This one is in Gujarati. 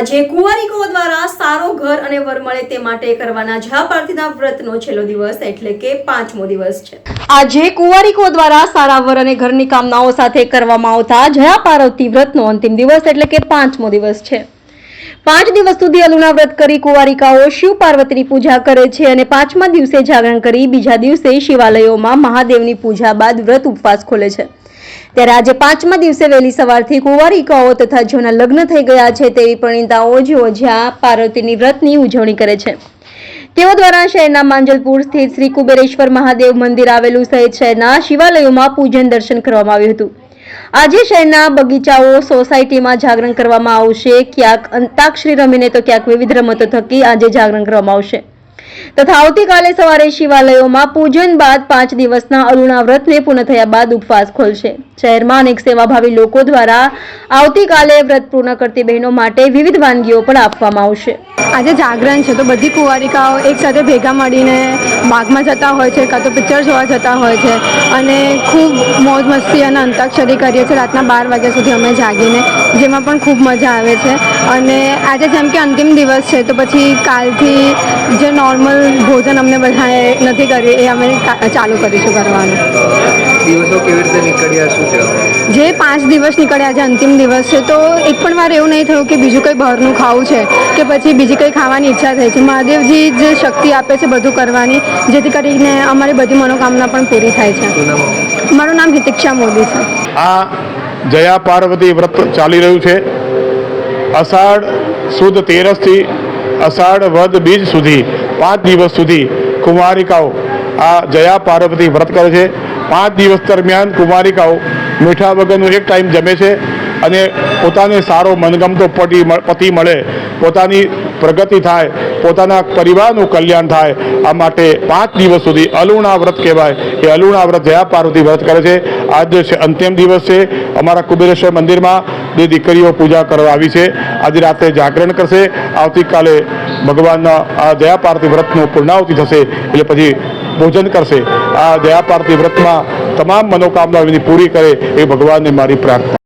આજે કુંવારીકો દ્વારા સારો ઘર અને વર મળે તે માટે કરવાના ઝા પાર્થીના વ્રતનો છેલ્લો દિવસ એટલે કે પાંચમો દિવસ છે. આજે કુંવારીકો દ્વારા સારા વર અને ઘરની કામનાઓ સાથે કરવામાં આવતા જયા પાર્વતી વ્રતનો અંતિમ દિવસ એટલે કે પાંચમો દિવસ છે. પાંચ દિવસ સુધી અલુના વ્રત કરી કુંવારિકાઓ શિવ પાર્વતીની પૂજા કરે છે અને પાંચમા દિવસે જાગરણ કરી બીજા દિવસે શિવાલયોમાં મહાદેવની પૂજા બાદ વ્રત ઉપવાસ ખોલે છે. ત્યારે આજે પાંચમા દિવસે વહેલી સવારથી કુંવારિકાઓ તથા જેઓના લગ્ન થઈ ગયા છે તેવી પરિણીતાઓ જેઓ જ્યાં પાર્વતીની વ્રતની ઉજવણી કરે છે. તેઓ દ્વારા શહેરના માંજલપુર સ્થિત શ્રી કુબેરેશ્વર મહાદેવ મંદિર આવેલું સહિત શહેરના શિવાલયોમાં પૂજન દર્શન કરવામાં આવ્યું હતું. આજે શહેરના બગીચાઓ સોસાયટીમાં જાગરણ કરવામાં આવશે. ક્યાંક અંતાક્ષરી રમીને તો ક્યાંક વિવિધ રમતો થકી આજે જાગરણ કરવામાં આવશે. તથા આવતીકાલે સવારે શિવાલયોમાં પૂજન બાદ પાંચ દિવસના અરુણા વ્રતને પૂર્ણ થયા બાદ ઉપવાસ ખોલશે. શહેરમાં અનેક સેવાભાવી લોકો દ્વારા આવતીકાલે વ્રત પૂર્ણ કરતી બહેનો માટે વિવિધ વાનગીઓ પણ આપવામાં આવશે. આજે જાગરણ છે તો બધી કુંવારિકાઓ એકસાથે ભેગા મળીને બાગમાં જતા હોય છે કાં તો પિક્ચર જોવા જતા હોય છે અને ખૂબ મોજ મસ્તી અને અંતાક્ષરી કરીએ છીએ. રાતના બાર વાગ્યા સુધી અમે જાગીને જેમાં પણ ખૂબ મજા આવે છે. અને આજે જેમ કે અંતિમ દિવસ છે તો પછી કાલથી જે નોર્મલ ભોજન અમને બધાએ નથી કર્યું એ અમે ચાલુ કરીશું કરવાનું. દિવસો કેવી રીતે નીકળ્યા શું કહેવા? જે પાંચ દિવસ નીકળ્યા છે અંતિમ દિવસ છે તો એક પણ વાર એવું નહીં થયું કે બીજું કંઈ બહારનું ખાવું છે કે પછી બીજી કંઈ ખાવાની ઈચ્છા થઈ છે. મહાદેવજી જે શક્તિ આપે છે બધું કરવાની જેથી કરીને અમારી બધી મનોકામના પણ પૂરી થાય છે. મારું નામ હિતિક્ષા મોદી છે. આ જયા પાર્વતી વ્રત ચાલી રહ્યું છે. અષાઢ સુદ તેરસથી અષાઢ વદ બીજ સુધી, પાંચ દિવસ સુધી કુમારિકાઓ આ જયા પાર્વતી વ્રત કરે છે. પાંચ દિવસ દરમિયાન કુમારિકાઓ મીઠા વગરનું એક ટાઈમ જમે છે અને પોતાને સારો મનગમતો પતિ પતિ મળે, પોતાની પ્રગતિ થાય, પોતાના પરિવારનું કલ્યાણ થાય, આ માટે પાંચ દિવસ સુધી અલુણા વ્રત કહેવાય. એ અલુણા વ્રત જયા પાર્વતી વ્રત કરે છે. આજ છે અંતિમ દિવસ છે. અમારા કુબેરેશ્વર મંદિરમાં બે દીકરીઓ પૂજા કરવા આવી છે. આજે રાત્રે જાગરણ કરશે. આવતીકાલે ભગવાનના આ દયાપાર્થી વ્રતનું પૂર્ણાવતિ થશે એટલે પછી ભોજન કરશે. આ દયાપાર્થી વ્રતમાં તમામ મનોકામના પૂરી કરે એ ભગવાનને મારી પ્રાર્થના.